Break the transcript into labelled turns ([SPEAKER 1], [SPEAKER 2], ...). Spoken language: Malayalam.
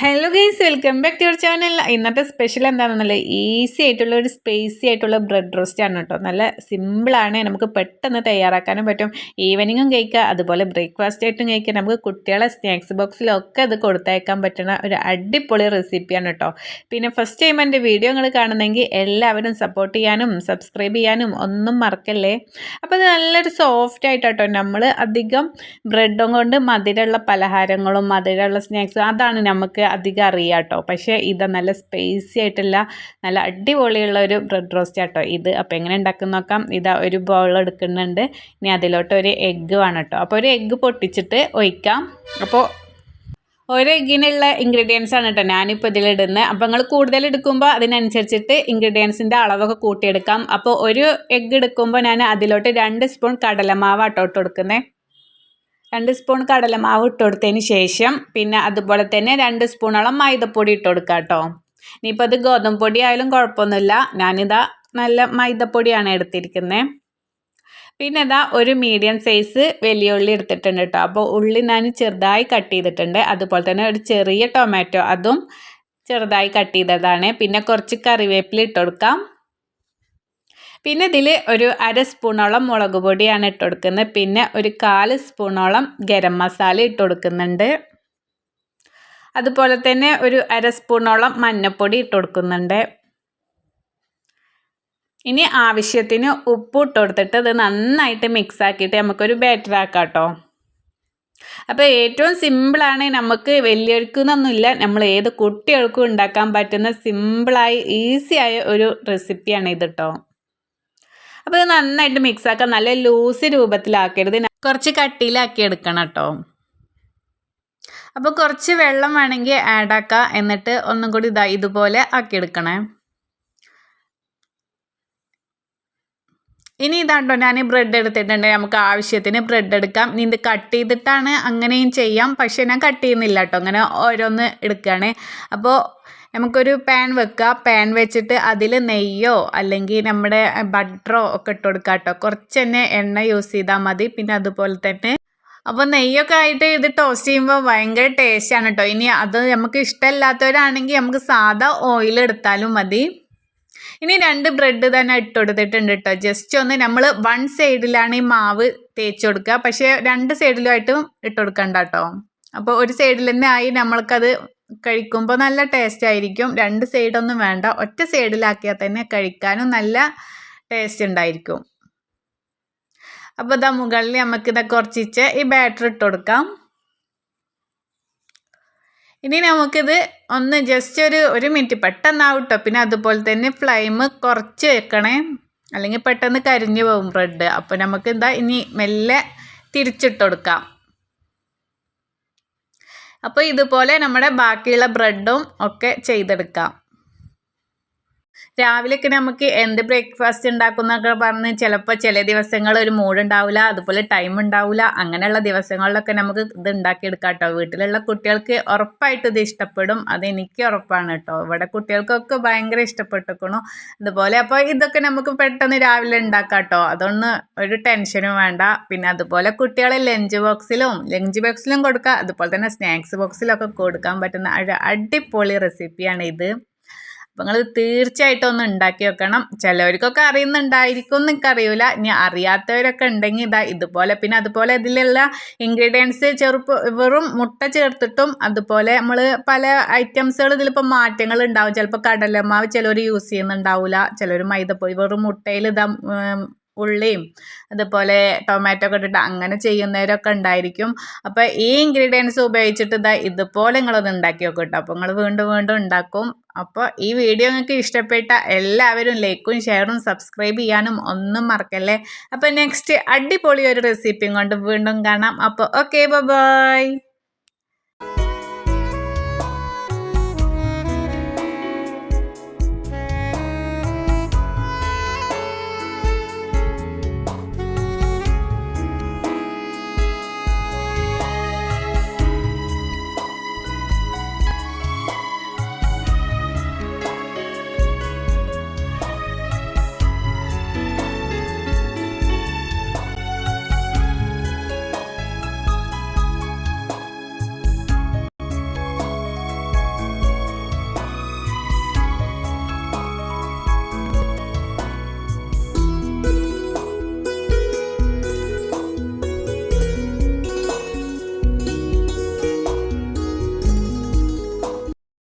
[SPEAKER 1] Hello guys welcome back to your channel ഇന്നത്തെ സ്പെഷ്യൽ എന്താണെന്നല്ല ഈസി ആയിട്ടുള്ള ഒരു സ്പേസി ആയിട്ടുള്ള ബ്രെഡ് റോസ്റ്റ് ആണ് കേട്ടോ. നല്ല സിമ്പിളാണ് നമുക്ക് പെട്ടെന്ന് തയ്യാറാക്കാനും പറ്റും. ഈവനിങ്ങും കഴിക്കുക അതുപോലെ ബ്രേക്ക്ഫാസ്റ്റ് ആയിട്ടും കഴിക്കുക നമുക്ക് കുട്ടികളെ സ്നാക്സ് ബോക്സിലൊക്കെ അത് കൊടുത്തയക്കാൻ പറ്റുന്ന ഒരു അടിപൊളി റെസിപ്പിയാണ് കേട്ടോ. പിന്നെ ഫസ്റ്റ് ടൈം എന്റെ വീഡിയോ നിങ്ങൾ കാണുന്നെങ്കിൽ എല്ലാവരും സപ്പോർട്ട് ചെയ്യാനും സബ്സ്ക്രൈബ് ചെയ്യാനും ഒന്നും മറക്കല്ലേ? അപ്പോൾ അത് നല്ലൊരു സോഫ്റ്റ് ആയിട്ടോ നമ്മൾ അധികം ബ്രെഡും കൊണ്ട് മധുരമുള്ള പലഹാരങ്ങളും മധുരമുള്ള സ്നാക്സും അതാണ് നമുക്ക് അധികം അറിയാം കേട്ടോ പക്ഷേ ഇത് നല്ല സ്പേസി ആയിട്ടുള്ള നല്ല അടിപൊളിയുള്ള ഒരു ബ്രെഡ് റോസ്റ്റ് ആട്ടോ ഇത്. അപ്പോൾ എങ്ങനെ ഉണ്ടാക്കുന്ന നോക്കാം. ഇതാ ഒരു ബൗൾ എടുക്കുന്നുണ്ട്. ഇനി അതിലോട്ട് ഒരു എഗ്ഗ് വേണം കേട്ടോ അപ്പോൾ ഒരു എഗ്ഗ് പൊട്ടിച്ചിട്ട് ഒഴിക്കാം. അപ്പോൾ ഒരു എഗ്ഗിനുള്ള ഇൻഗ്രീഡിയൻസ് ആണ് കേട്ടോ ഞാനിപ്പോൾ ഇതിലിടുന്നത് അപ്പോൾ നിങ്ങൾ കൂടുതൽ എടുക്കുമ്പോൾ അതിനനുസരിച്ചിട്ട് ഇൻഗ്രീഡിയൻസിന്റെ അളവൊക്കെ കൂട്ടിയെടുക്കാം. അപ്പോൾ ഒരു എഗ്ഗ് എടുക്കുമ്പോൾ ഞാൻ അതിലോട്ട് രണ്ട് സ്പൂൺ കടലമാവ് അട്ടോട്ട് കൊടുക്കുന്നത് രണ്ട് സ്പൂൺ കടലമാവ് ഇട്ട് കൊടുത്തതിന് ശേഷം പിന്നെ അതുപോലെ തന്നെ രണ്ട് സ്പൂണോളം മൈദപ്പൊടി ഇട്ട് കൊടുക്കുക കേട്ടോ ഇനിയിപ്പോൾ അത് ഗോതമ്പ് പൊടി ആയാലും കുഴപ്പമൊന്നുമില്ല. ഞാനിതാ നല്ല മൈദപ്പൊടിയാണ് എടുത്തിരിക്കുന്നത് പിന്നെ ഇതാ ഒരു മീഡിയം സൈസ് വലിയ ഉള്ളി എടുത്തിട്ടുണ്ട് കേട്ടോ. അപ്പോൾ ഉള്ളി ഞാൻ ചെറുതായി കട്ട് ചെയ്തിട്ടുണ്ട്. അതുപോലെ തന്നെ ഒരു ചെറിയ ടൊമാറ്റോ അതും ചെറുതായി കട്ട് ചെയ്തതാണ്. പിന്നെ കുറച്ച് കറിവേപ്പില ഇട്ട് കൊടുക്കാം പിന്നെ ഇതിൽ ഒരു അര സ്പൂണോളം മുളക് പൊടിയാണ് ഇട്ട് കൊടുക്കുന്നത്. പിന്നെ ഒരു കാൽ സ്പൂണോളം ഗരം മസാല ഇട്ട് കൊടുക്കുന്നുണ്ട്. അതുപോലെ തന്നെ ഒരു അര സ്പൂണോളം മഞ്ഞൾപ്പൊടി ഇട്ട് കൊടുക്കുന്നുണ്ട്. ഇനി ആവശ്യത്തിന് ഉപ്പ് ഇട്ട് കൊടുത്തിട്ട് ഇത് നന്നായിട്ട് മിക്സ് ആക്കിയിട്ട് നമുക്കൊരു ബാറ്റർ ആക്കാം കേട്ടോ അപ്പോൾ ഏറ്റവും സിമ്പിളാണ് നമുക്ക് വലിയവർക്കെന്നൊന്നുമില്ല നമ്മൾ ഏത് കുട്ടികൾക്കും ഉണ്ടാക്കാൻ പറ്റുന്ന സിമ്പിളായി ഈസിയായ ഒരു റെസിപ്പിയാണ് ഇത് കേട്ടോ അപ്പോൾ ഇത് നന്നായിട്ട് മിക്സ് ആക്കാം. നല്ല ലൂസ് രൂപത്തിലാക്കരുത്. കുറച്ച് കട്ടിയിലാക്കി എടുക്കണം കേട്ടോ. അപ്പോൾ കുറച്ച് വെള്ളം വേണമെങ്കിൽ ആഡ് ആക്കാം. എന്നിട്ട് ഒന്നും കൂടി ഇതാ ഇതുപോലെ ആക്കിയെടുക്കണേ ഇനി ഇതാണ്ടോ ഞാൻ ബ്രെഡ് എടുത്തിട്ടുണ്ട് നമുക്ക് ആവശ്യത്തിന് ബ്രെഡ് എടുക്കാം. ഇനി ഇത് കട്ട് ചെയ്തിട്ടാണ് അങ്ങനെയും ചെയ്യാം. പക്ഷേ ഞാൻ കട്ട് ചെയ്യുന്നില്ല കേട്ടോ. അങ്ങനെ ഓരോന്ന് എടുക്കുകയാണ്. അപ്പോൾ നമുക്കൊരു പാൻ വെക്കുക. പാൻ വെച്ചിട്ട് അതിൽ നെയ്യോ അല്ലെങ്കിൽ നമ്മുടെ ബട്ടറോ ഒക്കെ ഇട്ട് കൊടുക്കുക കേട്ടോ. കുറച്ച് തന്നെ എണ്ണ യൂസ് ചെയ്താൽ മതി. പിന്നെ അതുപോലെ തന്നെ അപ്പോൾ നെയ്യൊക്കെ ആയിട്ട് ഇത് ടോസ്റ്റ് ചെയ്യുമ്പോൾ ഭയങ്കര ടേസ്റ്റാണ് കേട്ടോ. ഇനി അത് നമുക്ക് ഇഷ്ടമല്ലാത്തവരാണെങ്കിൽ നമുക്ക് സാധാ ഓയിൽ എടുത്താലും മതി. ഇനി രണ്ട് ബ്രെഡ് തന്നെ ഇട്ട് കൊടുത്തിട്ടുണ്ട് കേട്ടോ. ജസ്റ്റ് ഒന്ന് നമ്മൾ വൺ സൈഡിലാണ് ഈ മാവ് തേച്ച് കൊടുക്കുക. പക്ഷേ രണ്ട് സൈഡിലുമായിട്ടും ഇട്ട് കൊടുക്കണ്ട കേട്ടോ. അപ്പോൾ ഒരു സൈഡിൽ തന്നെ ആയി നമ്മൾക്കത് കഴിക്കുമ്പോൾ നല്ല ടേസ്റ്റ് ആയിരിക്കും. രണ്ട് സൈഡൊന്നും വേണ്ട. ഒറ്റ സൈഡിലാക്കിയാൽ തന്നെ കഴിക്കാനും നല്ല ടേസ്റ്റ് ഉണ്ടായിരിക്കും. അപ്പോൾ ഇതാ മുകളിൽ നമുക്കിത് കുറച്ചിച്ച് ഈ ബാറ്റർ ഇട്ട് കൊടുക്കാം. ഇനി നമുക്കിത് ഒന്ന് ജസ്റ്റ് ഒരു ഒരു മിനിറ്റ് പെട്ടെന്നാവും കേട്ടോ പിന്നെ അതുപോലെ തന്നെ ഫ്ലെയിം കുറച്ച് വെക്കണേ. അല്ലെങ്കിൽ പെട്ടെന്ന് കരിഞ്ഞു പോകും ബ്രെഡ് അപ്പോൾ നമുക്ക് എന്താ ഇനി മെല്ലെ തിരിച്ചിട്ട് കൊടുക്കാം. അപ്പോൾ ഇതുപോലെ നമ്മുടെ ബാക്കിയുള്ള ബ്രെഡും ഒക്കെ ചെയ്തെടുക്കാം. രാവിലെയൊക്കെ നമുക്ക് എന്ത് ബ്രേക്ക്ഫാസ്റ്റ് ഉണ്ടാക്കുന്നൊക്കെ പറഞ്ഞ് ചിലപ്പോൾ ചില ദിവസങ്ങൾ ഒരു മൂഡ് ഉണ്ടാവില്ല അതുപോലെ ടൈം ഉണ്ടാവില്ല അങ്ങനെയുള്ള ദിവസങ്ങളിലൊക്കെ നമുക്ക് ഇത് ഉണ്ടാക്കിയെടുക്കാം കേട്ടോ വീട്ടിലുള്ള കുട്ടികൾക്ക് ഉറപ്പായിട്ട് ഇത് ഇഷ്ടപ്പെടും. അത് എനിക്ക് ഉറപ്പാണ് കേട്ടോ ഇവിടെ കുട്ടികൾക്കൊക്കെ ഭയങ്കര ഇഷ്ടപ്പെട്ടിരിക്കണു അതുപോലെ അപ്പോൾ ഇതൊക്കെ നമുക്ക് പെട്ടെന്ന് രാവിലെ ഉണ്ടാക്കാം കേട്ടോ അതൊന്ന് ഒരു ടെൻഷനും വേണ്ട. പിന്നെ അതുപോലെ കുട്ടികളെ ലഞ്ച് ബോക്സിലും ലഞ്ച് ബോക്സിലും കൊടുക്കുക അതുപോലെ തന്നെ സ്നാക്സ് ബോക്സിലൊക്കെ കൊടുക്കാൻ പറ്റുന്ന അടിപൊളി റെസിപ്പിയാണ് ഇത്. അപ്പോൾ നിങ്ങൾ തീർച്ചയായിട്ടും ഒന്ന് ഉണ്ടാക്കി വെക്കണം. ചിലവർക്കൊക്കെ അറിയുന്നുണ്ടായിരിക്കും എന്ന് എനിക്കറിയില്ല ഇനി അറിയാത്തവരൊക്കെ ഉണ്ടെങ്കിൽ ഇതാ ഇതുപോലെ പിന്നെ അതുപോലെ ഇതിലുള്ള ഇൻഗ്രീഡിയൻസ് ചെറുപ്പ് വെറും മുട്ട ചേർത്തിട്ടും അതുപോലെ നമ്മൾ പല ഐറ്റംസുകൾ ഇതിലിപ്പോൾ മാറ്റങ്ങൾ ഉണ്ടാവും. ചിലപ്പോൾ കടലമാവ് ചിലർ യൂസ് ചെയ്യുന്നുണ്ടാവില്ല ചിലർ മൈദപ്പൊടി വെറും മുട്ടയിൽ ഇതാ ഉള്ളിയും അതുപോലെ ടൊമാറ്റോ ഒക്കെ ഇട്ടിട്ട് അങ്ങനെ ചെയ്യുന്നവരൊക്കെ ഉണ്ടായിരിക്കും. അപ്പോൾ ഈ ഇൻഗ്രീഡിയൻസ് ഉപയോഗിച്ചിട്ട് ഇതാ ഇതുപോലെ നിങ്ങളത് ഉണ്ടാക്കി നോക്കും കേട്ടോ അപ്പോൾ നിങ്ങൾ വീണ്ടും വീണ്ടും ഉണ്ടാക്കും. അപ്പോൾ ഈ വീഡിയോ നിങ്ങൾക്ക് ഇഷ്ടപ്പെട്ട എല്ലാവരും ലൈക്കും ഷെയറും സബ്സ്ക്രൈബ് ചെയ്യാനും ഒന്നും മറക്കല്ലേ? അപ്പോൾ നെക്സ്റ്റ് അടിപൊളി ഒരു റെസിപ്പിയും കൊണ്ട് വീണ്ടും കാണാം. അപ്പോൾ ഓക്കെ ബൈ